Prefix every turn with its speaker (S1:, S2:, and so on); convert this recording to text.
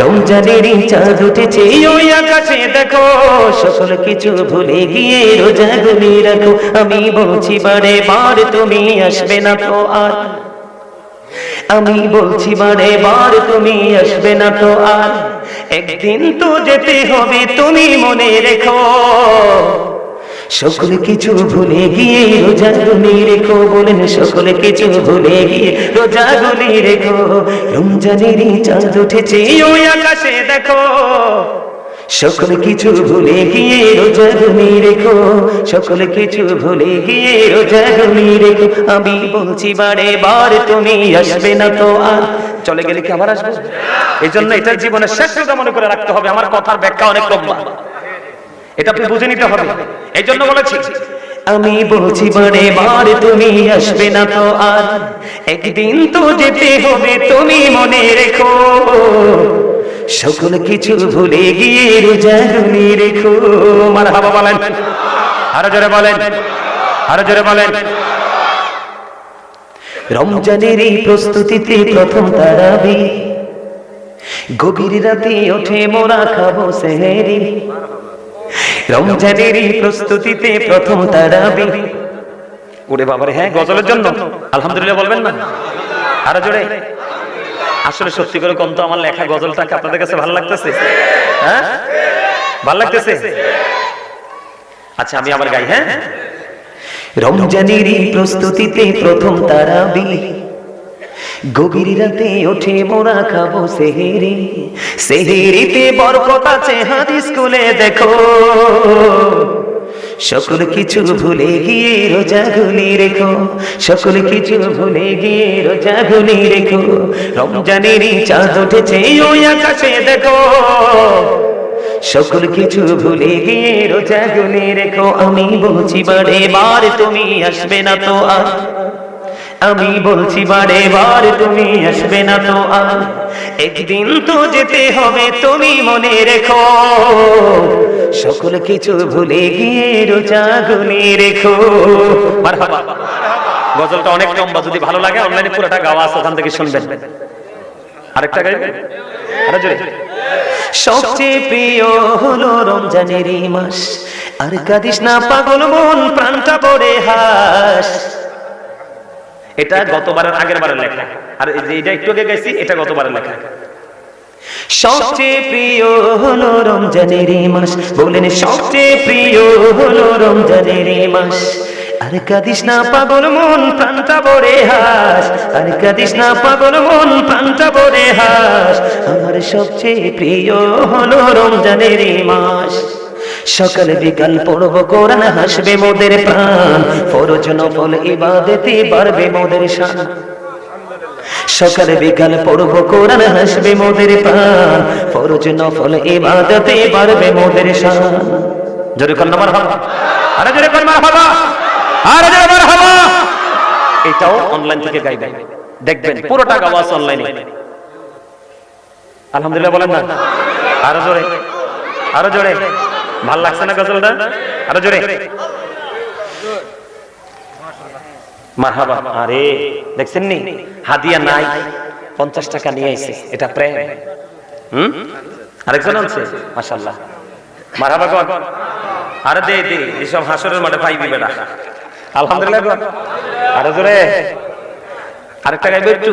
S1: রমজানেরই চাঁদ উঠেছে, ওই আকাশে দেখো, সকল কিছু ভুলে গিয়ে রোজা গুলি রাখো। আমি বলছি, বারে বার তুমি আসবে না তো আর। আমি বলছি, বারে বার তুমি আসবে না তো আর। একদিন তো যেতে হবে, তুমি মনে রেখো। সকল কিছু ভুলে গিয়ে রোজা গুলি রেখো বলেন সকল কিছু ভুলে গিয়ে রোজা গুলি রেখো। রমজানেরই চাঁদ উঠেছে, ওই আকাশে দেখো। সকল কিছু ভুলে গিয়ে রোজা গুলি রেখো, সকল কিছু ভুলে গিয়ে রোজা গুলি রেখো। আমি বলছি, বারে বার তুমি আসবে না তো আর। চলে গেলে কি আবার আসবে? এই জন্য এটা জীবনের শেষ মনে করে রাখতে হবে, আমার কথার ব্যাখ্যা অনেক লম্বা। এটা আপনি বুঝে নিতে হবে। এই জন্য বলেছি আমি বলছি বারে বার তুমি আসবে না তো আর। একদিন তো যেতে হবে তুমি মনে রেখো। সকল কিছু ভুলে গিয়ে রোজাগুনি রেখো। মার হাবা বলেন। আরও জোরে বলেন। আরও জোরে বলেন। রমজানের এই প্রস্তুতিতে প্রথম তারাবি। গভীর রাতে ওঠে মোরা খাব সেহেরি। রমজানের এই প্রস্তুতিতে প্রথম তারাবি। ওরে বাবারে হ্যাঁ গজলের জন্য। আলহামদুলিল্লাহ বলবেন না? আরও জোরে। আসলে সত্যি করে কম তো আমার লেখা গজলটাকে আপনাদের কাছে ভালো লাগতেছে। হ্যাঁ? ভালো লাগতেছে? আচ্ছা আমি আবার গাই হ্যাঁ? রমজানের প্রস্তুতিতে প্রথম তারাবি। গভীর রাতে ওঠে মোরা খাব সেহেরি। সেহেরিতে বরকত আছে, হাদিস স্কুলে দেখো। সকল কিছু ভুলে গিয়ে রোজা গুলি রেখো। সকল কিছু ভুলে গিয়ে রোজা গুলি রেখো। রমজানেরই চাঁদ উঠেছে ওই আকাশে দেখো। সকল কিছু ভুলে গিয়ে রোজা গুলি রেখো। আমি বলছি, বারে বার তুমি আসবে না তো আর। আমি বলছি, বারে বার তুমি আসবে না তো একদিন তো যেতে হবে, তুমি মনে রেখো। সকল কিছু ভুলে গিয়ে রোজা গুলি রেখো। গজলটা অনেক লম্বা যদি ভালো লাগে অনলাইনে পুরোটা গাওয়া আছে, ওখান থেকে শুনবেন। আরেকটা জোরে। সবচেয়ে প্রিয় হলো রমজানের মাস। আর কাদিস না, পাগল মন, প্রাণটা পড়ে হাস। এটা গতবারের আগের বারের লেখা। আর যে এটা একটু আগে গেছি এটা গতবারের লেখা। সবচেয়ে প্রিয় রমজানের মাস। সবচেয়ে প্রিয় রমজানের মাস। আর কাদিস না পাগল মন, প্রাণটা বড়ে হাস। আর কাদিস না পাগল মন, প্রাণটা বড়ে হাস। আমার সবচেয়ে প্রিয় হলো রমজানের মাস। সকাল বিকাল পড়ব, কোরআন হাসবে মোদের প্রাণ। ফরজ নফল ইবাদতে বাড়বে মোদের শান। সকাল বিকাল পড়ব, কোরআন হাসবে মোদের প্রাণ। ফরজ নফল ইবাদতে বাড়বে মোদের শান। জোরে কর নামার হাবা আরে জোরে কর, মারহাবা। আরে জোরে মারহাবা। এটাও অনলাইন থেকে গাইবেন দেখবেন, পুরোটা গাওয়া আছে অনলাইনে আলহামদুলিল্লাহ বলেন না। আরও জোরে। আরও জোরে। ভালো লাগছে না গজলটা? আরও জোরে। মারহাবা। আরে, দেখছেন নি? হাদিয়া নাই, পঞ্চাশ টাকা নিয়ে আইছে। এটা প্রেম। হুম? আরেকজন আনছে? মাশাল্লাহ মারহাবা, কর। আরে দে দে, এসব হাসরের মাঠে পাইবি বেটা। আলহামদুলিল্লাহ আরও জোরে। আরেকটা গাইবে একটু।